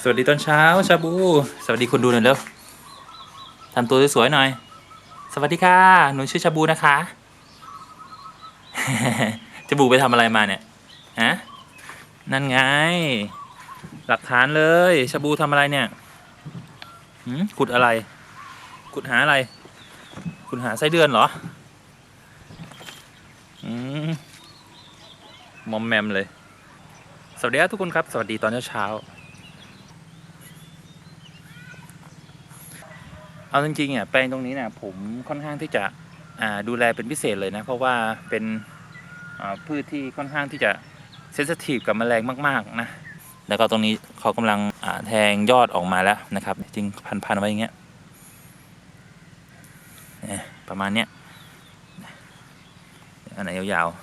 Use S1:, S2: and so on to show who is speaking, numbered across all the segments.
S1: สวัสดีตอนเช้าชาบู สวัสดีคนดูหน่อยเร็วทำตัวสวยๆหน่อย สวัสดีค่ะ หนูชื่อชาบูนะคะชาบูไปทำอะไรมาเนี่ยฮะนั่นไง หลักฐานเลยชาบูทำอะไรเนี่ยขุดอะไร ขุดหาอะไร ขุดหาไส้เดือนเหรอมอมแมมเลย สวัสดีครับทุกคนครับ สวัสดีตอนเช้าๆ เอาจริงๆอะแปลงตรงนี้เนี่ยผมค่อนข้างที่จะอ่าดูแลเป็นพิเศษเลยนะเพราะว่าเป็นพืชที่ค่อนข้างที่จะเซนซิทีฟกับแมลงมากๆนะแล้วก็ตรงนี้เขากำลังอ่าแทงยอดออกมาแล้วนะครับ จริงพันๆไว้อย่างเงี้ยประมาณเนี้ยอันไหนยาวๆ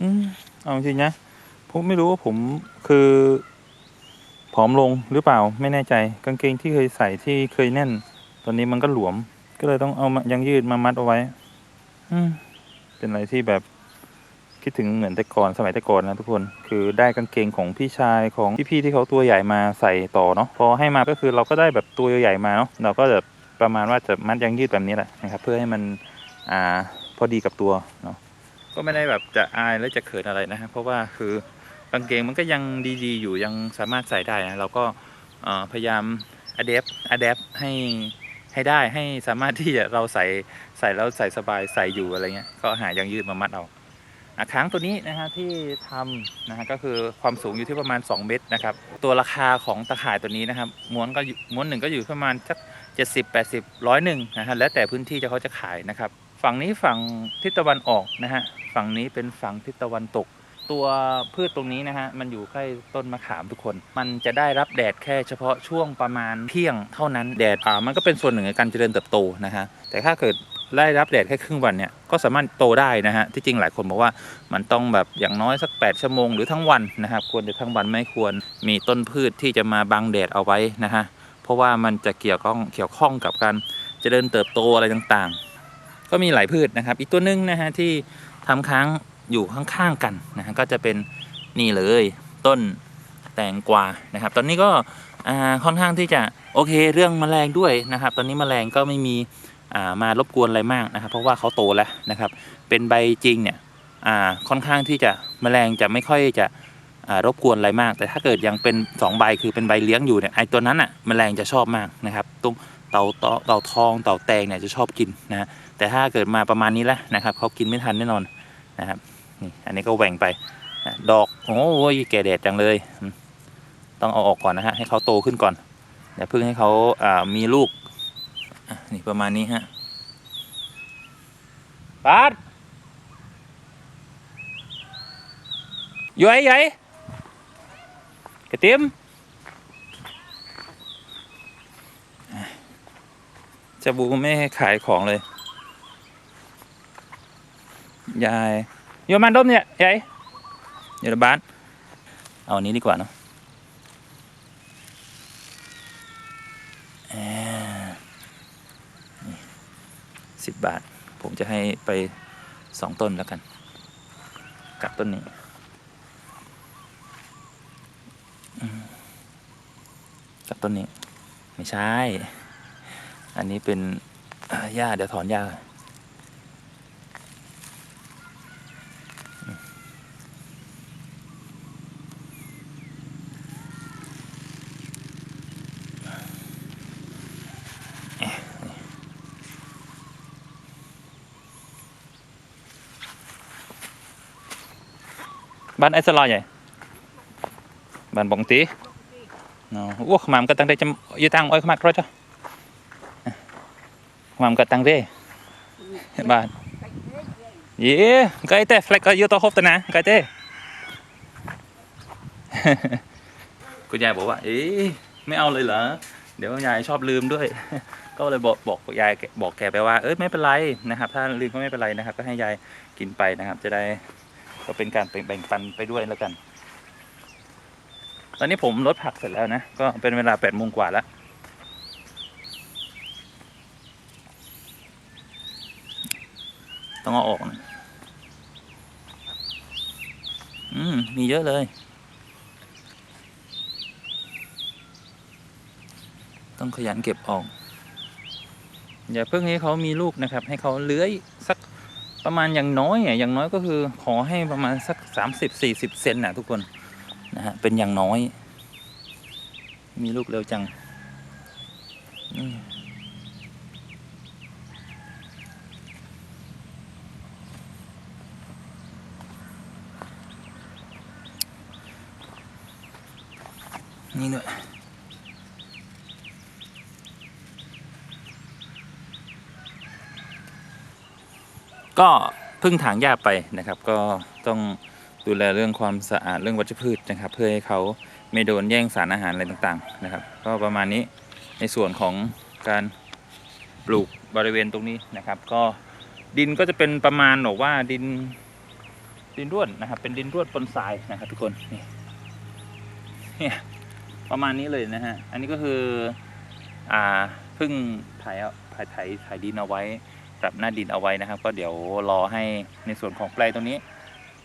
S1: อืมเอาจริงนะ ผมไม่รู้ว่าผมคือผอมลงหรือเปล่าไม่แน่ใจ กางเกงที่เคยใส่ที่เคยแน่น ตอนนี้มันก็หลวม ก็เลยต้องเอามายังยืดมามัดเอาไว้ อืมเป็นอะไรที่แบบคิดถึงเหมือนแต่ก่อนสมัยแต่ก่อนนะทุกคนคือได้กางเกงของพี่ชายของพี่ๆที่เขาตัวใหญ่มาใส่ต่อเนาะพอให้มาก็คือเราก็ได้แบบตัวใหญ่มาเนาะเราก็จะประมาณว่าจะมัดยังยืดแบบนี้แหละนะครับ เพื่อให้มันอ่าพอดีกับตัวเนาะก็ไม่ได้แบบจะอายและจะเขินอะไรนะครับเพราะว่าคือ กางเกงมันก็ยังดีๆ อยู่ยังสามารถใส่ได้นะเราก็พยายามอัดแอปอัดแอปให้ให้ได้ให้สามารถที่จะเราใส่ใส่แล้วใส่สบายใส่อยู่อะไรเงี้ยก็หายางยืดมามัดเอาอะค้างตัวนี้นะฮะที่ทำนะฮะก็คือความสูงอยู่ที่ประมาณ 2 เมตรนะครับ ตัวราคาของตะข่ายตัวนี้นะครับ ม้วนก็ม้วนหนึ่งก็อยู่ประมาณสัก70 80ร้อยหนึ่งนะฮะแล้วแต่พื้นที่จะเขาจะขายนะครับ ฝั่งนี้ฝั่งทิศตะวันออกนะฮะฝั่งนี้เป็นฝั่งทิศตะวันตก ตัวพืชตรงนี้นะฮะ มันอยู่ใกล้ต้นมะขามทุกคน มันจะได้รับแดดแค่เฉพาะช่วงประมาณเที่ยงเท่านั้นแดดอ่ามันก็เป็นส่วนหนึ่งในการเจริญเติบโตนะฮะ แต่ถ้าเกิดได้รับแดดแค่ครึ่งวันเนี่ยก็สามารถโตได้นะฮะ ที่จริงหลายคนบอกว่ามันต้องแบบอย่างน้อยสัก 8 ชั่วโมงหรือทั้งวันนะครับ ควรจะทั้งวันไม่ควรมีต้นพืชที่จะมาบังแดดเอาไว้นะฮะ เพราะว่ามันจะเกี่ยวข้องเกี่ยวข้องกับการเจริญเติบโตอะไรต่างๆ ก็มีหลายพืชนะครับ อีกตัวหนึงนะฮะที่ทำค้าง อยู่ข้างๆกันนะฮะก็จะเป็นนี่เลยต้นแตงกวานะครับ ตอนนี้ก็ค่อนข้างที่จะโอเคเรื่องแมลงด้วยนะครับ ตอนนี้แมลงก็ไม่มีามารบกวนอะไรมากนะครับ เพราะว่าเขาโตแล้วนะครับ เป็นใบจริงเนี่ยค่อนข้างที่จะแมลงจะไม่ค่อยจะรบกวนอะไรมาก แต่ถ้าเกิดยังเป็นสองใบคือเป็นใบเลี้ยงอยู่เนี่ยไอ้ตัวนั้นอะแมลงจะชอบมากนะครับตรงเต่าเต่าทองเต่าแตงเนี่ยจะชอบกินนะแต่ถ้าเกิดมาประมาณนี้แล้วนะครับเขากินไม่ทันแน่นอนนะครับ นี่อันนี้ก็แหว่งไปดอกโอ้ยแก่แดดจังเลย ต้องเอาออกก่อนนะฮะให้เขาโตขึ้นก่อนอย่าเพิ่งให้เขาอ่ามีลูกนี่ประมาณนี้ฮะปาดย้อยย้อยกระเทียมจะบูไม่ขายของเลย ยาย โยมันดมเนี่ยยายอยู่ในบ้าน เอาอันนี้ดีกว่าเนาะสิบบาท ผมจะให้ไปสองต้นแล้วกัน กับต้นนี้กับต้นนี้ ไม่ใช่ อันนี้เป็นหญ้าเดี๋ยวถอนหญ้า บ้านไอ้สลอยใหญ่บ้านบงตีเนาะโอ้ขมามก็ตั้งได้จำยี่ตังอ้อยขมัดร้อยจ้ะขมามก็ตั้งได้บ้านเย่ไก่เต้แฟลกก็อยู่ต่อครบแต่นะไก่เต้คุณยายบอกว่า เอ๊ะไม่เอาเลยเหรอ เดี๋ยวยายชอบลืมด้วย ก็เลยบอกบอกยายบอกแกไปว่า เอ้ยไม่เป็นไรนะครับ ถ้าลืมก็ไม่เป็นไรนะครับ ก็ให้ยายกินไปนะครับ จะได้ ก็เป็นการแบ่งปันไปด้วยแล้วกัน ตอนนี้ผมลดผักเสร็จแล้วนะ ก็เป็นเวลาแปดโมงกว่าแล้ว ต้องเอาออกนะอืม มีเยอะเลย ต้องขยันเก็บออก อย่าเพิ่งให้เขามีลูกนะครับ ให้เขาเลื้อยสัก ประมาณอย่างน้อยอะอย่างน้อยก็คือขอให้ประมาณสักสามสิบสี่สิบเซนนะทุกคนนะฮะเป็นอย่างน้อย มีลูกเร็วจังนี่ด้วย ก็เพึ่งถางหญ้าไปนะครับ ก็ต้องดูแลเรื่องความสะอาดเรื่องวัชพืชนะครับ เพื่อให้เขาไม่โดนแย่งสารอาหารอะไรต่างๆนะครับ ก็ประมาณนี้ในส่วนของการปลูกบริเวณตรงนี้นะครับ ก็ดินก็จะเป็นประมาณบอกว่าดินดินร่วนนะครับ เป็นดินร่วนปนทรายนะครับทุกคนนี่เนี่ยประมาณนี้เลยนะฮะอันนี้ก็คืออ่าเพิ่งถ่ายถ่ายถ่ายถ่ายดินเอาไว้ ปรับหน้าดินเอาไว้นะครับ ก็เดี๋ยวรอให้ในส่วนของแปลงตรงนี้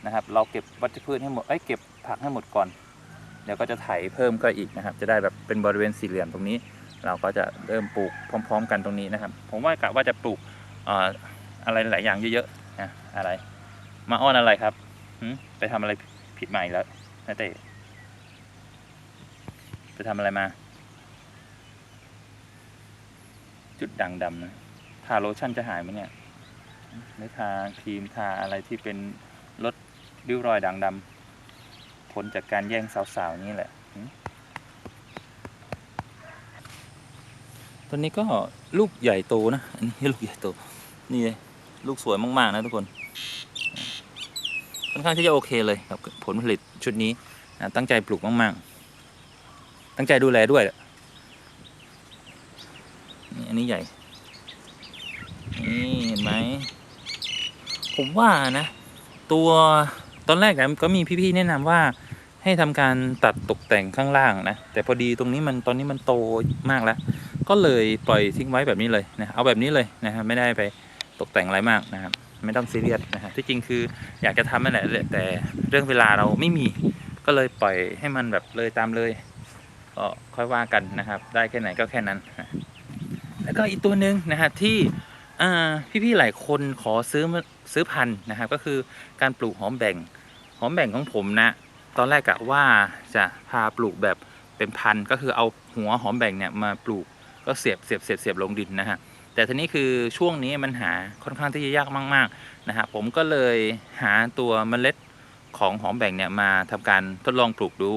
S1: นะครับ เราเก็บวัชพืชให้หมดเอ้ยเก็บผักให้หมดก่อน เดี๋ยวก็จะไถเพิ่มก็อีกนะครับ จะได้แบบเป็นบริเวณสี่เหลี่ยมตรงนี้ เราก็จะเริ่มปลูกพร้อม ๆ กันตรงนี้นะครับ ผมว่ากะว่าจะปลูกออะไรหลายอย่างเยอะๆนะอะไร มาอ้อนอะไรครับไปทำอะไรผิดใหม่แล้วนาเต้ไปทำอะไรมา จุดด่างดำนะาโลชั่นจะหายไหมเนี่ยหรือทาครีมทาอะไรที่เป็นลดริ้วรอยด่างดำผลจากการแย่งสาวๆนี่แหละตัวนี้ก็ลูกใหญ่โตนะ อันนี้ลูกใหญ่โต นี่เลยลูกสวยมาก ๆ นะทุกคน ค่อนข้างที่จะโอเคเลยกับผลผลิตชุดนี้นะตั้งใจปลูกมาก ๆ ตั้งใจดูแลด้วยนี่อันนี้ใหญ่ นี่เห็นไหม ผมว่านะ ตัวตอนแรกนะก็มีพี่ๆแนะนำว่าให้ทำการตัดตกแต่งข้างล่างนะ แต่พอดีตรงนี้มันตอนนี้มันโตมากแล้ว ก็เลยปล่อยทิ้งไว้แบบนี้เลยนะเอาแบบนี้เลยนะครับไม่ได้ไปตกแต่งอะไรมากนะครับไม่ต้องซีเรียสนะฮะที่จริงคืออยากจะทำนั่นแหละแต่เรื่องเวลาเราไม่มีก็เลยปล่อยให้มันแบบเลยตามเลยก็ค่อยว่ากันนะครับ ได้แค่ไหนก็แค่นั้น แล้วก็อีกตัวหนึ่งนะฮะที่ พี่ๆหลายคนขอซื้อซื้อพันธุ์นะครับ ก็คือการปลูกหอมแบ่ง หอมแบ่งของผมนะ ตอนแรกกะว่าจะพาปลูกแบบเป็นพันธุ์ก็คือเอาหัวหอมแบ่งเนี่ยมาปลูกก็เสียบเสียบเสียบเสียบลงดินนะฮะแต่ทีนี้คือช่วงนี้มันหาค่อนข้างที่จะยากมากๆนะฮะผมก็เลยหาตัวเมล็ดของหอมแบ่งเนี่ยมาทำการทดลองปลูกดู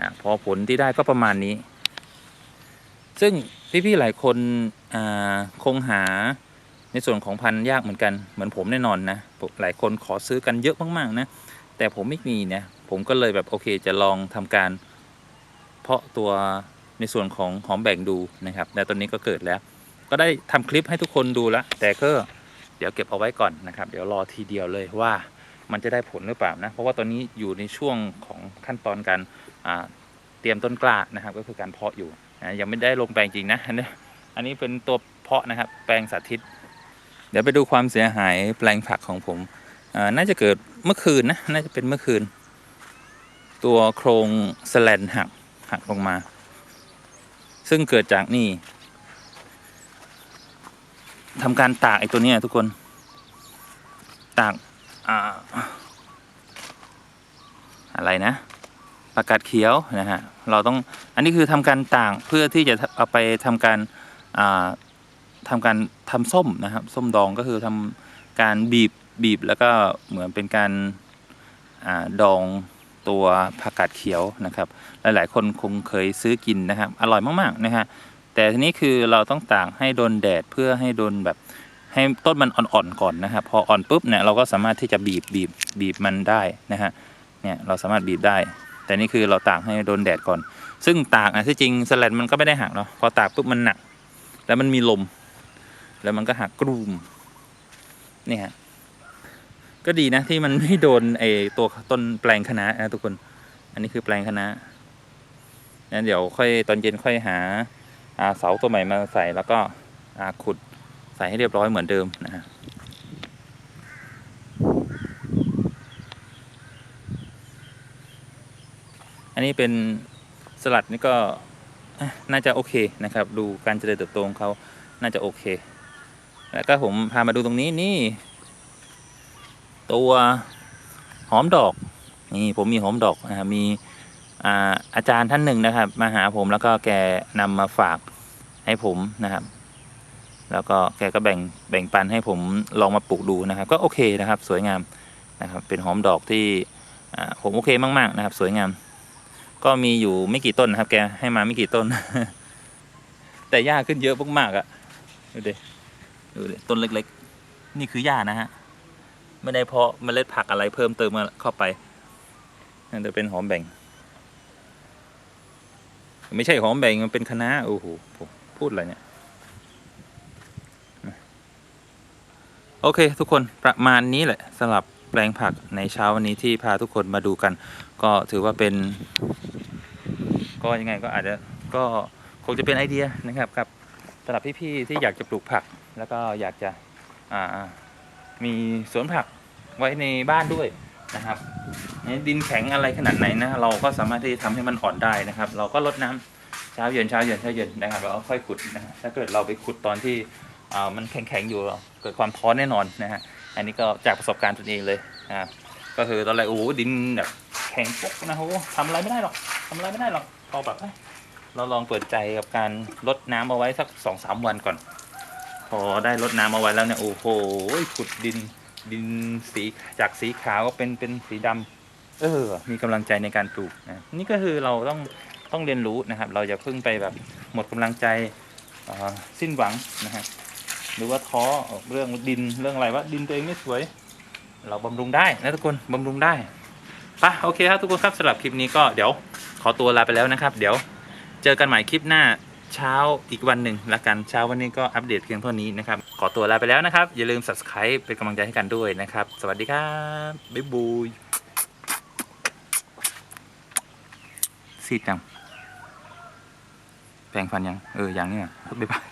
S1: นะพอผลที่ได้ก็ประมาณนี้ ซึ่งพี่ๆหลายคนคงหา ในส่วนของพันธุ์ยากเหมือนกันเหมือนผมแน่นอนนะหลายคนขอซื้อกันเยอะมากๆนะแต่ผมไม่มีนะผมก็เลยแบบโอเคจะลองทำการเพาะตัวในส่วนของหอมแบ่งดูนะครับและตอนนี้ก็เกิดแล้ว ก็ได้ทำคลิปให้ทุกคนดูแล้วแต่ก็เดี๋ยวเก็บเอาไว้ก่อนนะครับ เดี๋ยวรอทีเดียวเลยว่ามันจะได้ผลหรือเปล่านะเพราะว่าตอนนี้อยู่ในช่วงของขั้นตอนการเตรียมต้นกล้านะครับ ก็คือการเพาะอยู่ยังไม่ได้ลงแปลงจริงนะอันนี้อันนี้เป็นตัวเพาะนะครับ แปลงสาธิต ดี๋ยวไปดูความเสียหายแปลงผักของผมน่าจะเกิดเมื่อคืนนะน่าจะเป็นเมื่อคืน ตัวโครงสแลนหักหักลงมา ซึ่งเกิดจากนี่ทำการตากไอ้ตัวนี้ทุกคน ตากอ่าอะไรนะประกาศเขียวนะฮะ เราต้อง อันนี้คือทำการตากเพื่อที่จะเอาไปทำการ อ่าทำการทำส้มนะครับ ส้มดองก็คือทำการบีบบีบแล้วก็เหมือนเป็นการอาดองตัวผักกาดเขียวนะครับ หลาย ๆ คนคงเคยซื้อกินนะครับ อร่อยมากๆนะฮะแต่ทีนี้คือเราต้องตากให้โดนแดดเพื่อให้โดนแบบให้ต้นมันอ่อนๆก่อนนะครับ พออ่อนปุ๊บเนี่ยเราก็สามารถที่จะบีบบีบบีบมันได้นะฮะเนี่ยเราสามารถบีบได้ แต่นี่คือเราตากให้โดนแดดก่อน ซึ่งตากนะที่จริงสแลนมันก็ไม่ได้หักเนาะพอตากปุ๊บมันหนัก แล้วมันมีลม แล้วมันก็หักกรูมนี่ฮะก็ดีนะที่มันไม่โดนไอตัวต้นแปลงคณะนะทุกคน อันนี้คือแปลงคณะงั้นเดี๋ยวค่อยตอนเย็นค่อยหาอาเสาตัวใหม่มาใส่แล้วก็อาขุดใส่ให้เรียบร้อยเหมือนเดิมนะฮะอันนี้เป็นสลัดนี่ก็น่าจะโอเคนะครับ ดูการเจริญเติบโตของเขาน่าจะโอเค แล้วก็ผมพามาดูตรงนี้นี่ ตัวหอมดอก นี่ผมมีหอมดอกนะครับมีอาอาจารย์ท่านหนึ่งนะครับ มาหาผมแล้วก็แกนำมาฝากให้ผมนะครับ แล้วก็แกก็แบ่งแบ่งปันให้ผมลองมาปลูกดูนะครับ ก็โอเคนะครับ สวยงามนะครับ เป็นหอมดอกที่ผมโอเคมาก ๆนะครับ สวยงาม ก็มีอยู่ไม่กี่ต้นนะครับ แกให้มาไม่กี่ต้น แต่หญ้าขึ้นเยอะมากๆอะ่ะดูดิ ดูดิต้นเล็กๆ นี่คือหญ้านะฮะ ไม่ได้เพาะเมล็ดผักอะไรเพิ่มเติมมาเข้าไปนั่นจะเป็นหอมแบ่ง ไม่ใช่หอมแบ่งมันเป็นคะน้าโอ้โหพูดอะไรเนี่ยโอเค ทุกคนประมาณนี้แหละสำหรับแปลงผักในเช้าวันนี้ที่พาทุกคนมาดูกัน ก็ถือว่าเป็น ก็ยังไงก็อาจจะก็คงจะเป็นไอเดียนะครับครับสำหรับพี่ๆที่อยากจะปลูกผัก แล้วก็อยากจะมีสวนผักไว้ในบ้านด้วยนะครับดินแข็งอะไรขนาดไหนนะเราก็สามารถที่จะทำให้มันอ่อนได้นะครับ เราก็ลดน้ำเช้าเย็นเช้าเย็นเช้าเย็นนะครับแล้วก็ค่อยขุดนะถ้าเกิดเราไปขุดตอนที่มันแข็งๆอยู่เกิดความท้อแน่นอนนะฮะอันนี้ก็จากประสบการณ์ตัวเองเลยนะครับก็คือตอนแรกโอ้โหดินแบบแข็งปุ๊กนะโอ้โหทำอะไรไม่ได้หรอกทำอะไรไม่ได้หรอกพอแบบเอ้ยเราลองเปิดใจกับการลดน้ำเอาไว้สักสองสามวันก่อน พอได้ลดน้ำเอาไว้แล้วเนี่ยโอ้โหขุดดินดินสีจากสีขาวก็เป็นเป็นสีดำเออ มีกำลังใจในการปลูกนะนี่ก็คือเราต้องต้องเรียนรู้นะครับ เราอย่าเพิ่งไปแบบหมดกำลังใจสิ้นหวังนะฮะหรือว่าท้อเรื่องดินเรื่องอะไรว่าดินตัวเองไม่สวย เราบำรุงได้นะทุกคนบำรุงได้ปะโอเคครับทุกคนครับสำหรับคลิปนี้ก็เดี๋ยวขอตัวลาไปแล้วนะครับ เดี๋ยวเจอกันใหม่คลิปหน้า เช้าอีกวันหนึ่งละกันเช้าวันนี้ก็อัปเดตเพียงเท่านี้นะครับ ขอตัวลาไปแล้วนะครับ อย่าลืม subscribe เป็นกำลังใจให้กันด้วยนะครับ สวัสดีครับ บ๊ายบายซีดยังแปรงฟันยัง เออยังเนี่ยบ๊ายบาย